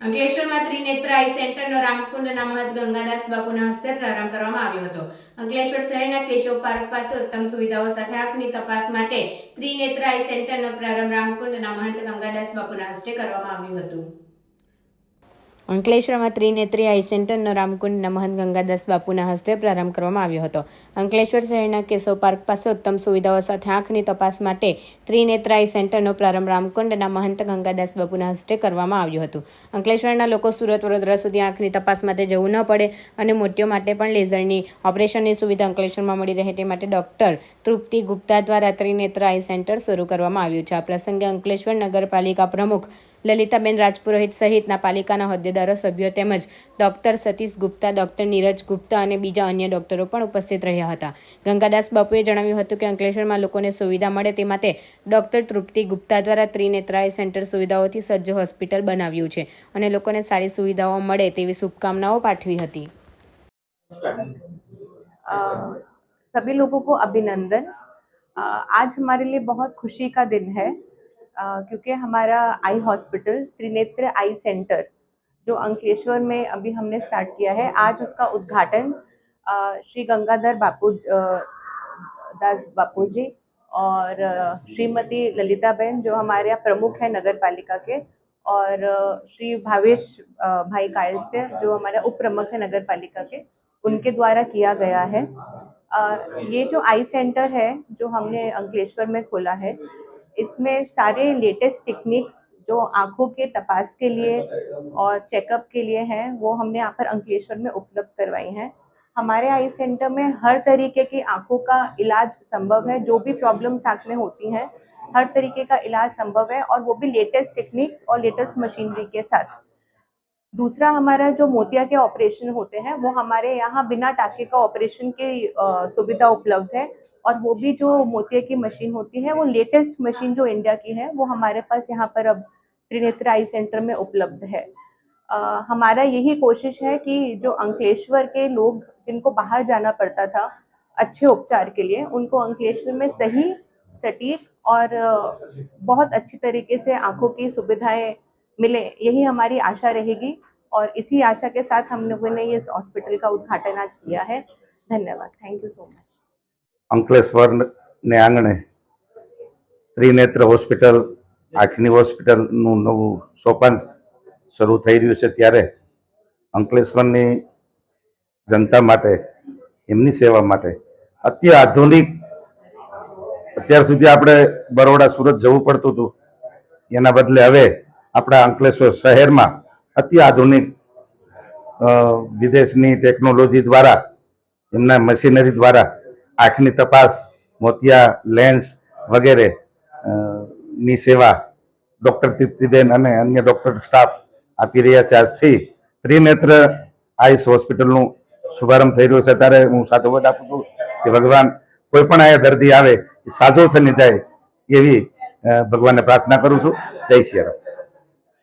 અંકલેશ્વરમાં ત્રિનેત્ર આઈ સેન્ટરનો રામકુંડના મહંત ગંગાદાસ બાપુના હસ્તે પ્રારંભ કરવામાં આવ્યો હતો. અંકલેશ્વર શહેરના કેશવ પાર્ક પાસે ઉત્તમ સુવિધાઓ સાથે આંખની તપાસ માટે ત્રિનેત્ર આઈ સેન્ટરનો પ્રારંભ રામકુંડના મહંત ગંગાદાસ બાપુના હસ્તે કરવામાં આવ્યું હતું. અંકલેશ્વરમાં ત્રિનેત્રી આઈ સેન્ટરનો રામકુંડના મહંત ગંગાદાસ બાપુના હસ્તે પ્રારંભ કરવામાં આવ્યો હતો. અંકલેશ્વર શહેરના કેશવ પાર્ક પાસે ઉત્તમ સુવિધાઓ સાથે આંખની તપાસ માટે ત્રિનેત્ર આઈ સેન્ટરનો પ્રારંભ રામકુંડના મહંત ગંગાદાસ બાપુના હસ્તે કરવામાં આવ્યું હતું. અંકલેશ્વરના લોકો સુરત, વડોદરા સુધી આંખની તપાસ માટે જવું ન પડે અને મોતિયો માટે પણ લેઝરની ઓપરેશનની સુવિધા અંકલેશ્વરમાં મળી રહે તે માટે ડોક્ટર તૃપ્તિ ગુપ્તા દ્વારા ત્રિનેત્ર આઈ સેન્ટર શરૂ કરવામાં આવ્યું છે. આ પ્રસંગે અંકલેશ્વર નગરપાલિકા પ્રમુખ લલિતાબેન રાજપુરોહિત સહિતના પાલિકાના હોદ્દેદારો સભ્યો તેમજ ડોક્ટર સતીશ ગુપ્તા ડોક્ટર નીરજ ગુપ્તા અને બીજા અન્ય ડોક્ટરો પણ ઉપસ્થિત રહ્યા હતા ગંગાદાસ બાપુએ જણાવ્યું હતું કે અંકલેશ્વરમાં લોકોને સુવિધા મળે તે માટે ડોક્ટર તૃપ્તિ ગુપ્તા દ્વારા ત્રિનેત્રાય સેન્ટર સુવિધાઓથી સજ્જ હોસ્પિટલ બનાવ્યું છે અને લોકોને સારી સુવિધાઓ મળે તેવી શુભકામનાઓ પાઠવી હતી अ, सभी लोगों को अभिनंदन अ, आज हमारे लिए बहुत खुशी का दिन है अ, क्योंकि हमारा eye hospital Trinetra eye centre जो अंकलेश्वर में अभी हमने स्टार्ट किया है, आज उसका उद्घाटन श्री गंगाधर बापू दास बापू जी और श्रीमती ललिताबेन जो हमारे यहाँ प्रमुख है नगर पालिका के, और श्री भावेश भाई कायस्ते, जो हमारे उप प्रमुख है नगर पालिका के, उनके द्वारा किया गया है। ये जो आई सेंटर है, जो हमने अंकलेश्वर में खोला है, इसमें सारे लेटेस्ट टेक्निक्स जो आँखों के तपास के लिए और चेकअप के लिए हैं, वो हमने यहाँ पर अंकलेश्वर में उपलब्ध करवाई हैं। हमारे आई सेंटर में हर तरीके की आँखों का इलाज संभव है, जो भी प्रॉब्लम्स आँख में होती हैं, हर तरीके का इलाज संभव है और वो भी लेटेस्ट टेक्निक्स और लेटेस्ट मशीनरी के साथ। दूसरा हमारा जो मोतिया के ऑपरेशन होते हैं, वो हमारे यहाँ बिना टाके का ऑपरेशन की सुविधा उपलब्ध है और वो भी जो मोतिया की मशीन होती है, वो लेटेस्ट मशीन जो इंडिया की है, वो हमारे पास यहाँ पर अब त्रिनेत्र आई सेंटर में उपलब्ध है अ, हमारा यही कोशिश है कि जो अंकलेश्वर के लोग जिनको बाहर जाना पड़ता था अच्छे उपचार के लिए उनको अंकलेश्वर में सही सटीक और अ, बहुत अच्छी तरीके से आंखों की सुविधाएं मिले यही हमारी आशा रहेगी और इसी आशा के साथ हम लोगों ने इस हॉस्पिटल का उद्घाटन आज किया है धन्यवाद thank you so much Ankleshwar ને આંગણે ત્રિનેત્ર હોસ્પિટલ આંખની હોસ્પિટલનું નવું સોપાન શરૂ થઈ રહ્યું છે ત્યારે અંકલેશ્વરની જનતા માટે, એમની સેવા માટે. અતિ આધુનિક, અત્યાર સુધી આપણે બરોડા, સુરત જવું પડતું હતું. એના બદલે હવે આપણા અંકલેશ્વર શહેરમાં અતિ આધુનિક વિદેશની ટેકનોલોજી દ્વારા, એમના મશીનરી દ્વારા આંખની તપાસ, મોતિયા, લેન્સ વગેરે ની સેવા ડૉક્ટર તૃપ્તિબેન અને અન્ય ડૉક્ટર સ્ટાફ આપી રહ્યા છે. આજથી ત્રિનેત્ર આઈસ હોસ્પિટલનું શુભારંભ થઈ રહ્યો છે. ત્યારે હું સાધુવાદ આપું છું કે ભગવાન કોઈ પણ આયા દર્દી આવે, એ સાજો થઈને જાય એવી ભગવાનને પ્રાર્થના કરું છું. જય શ્રી રામ.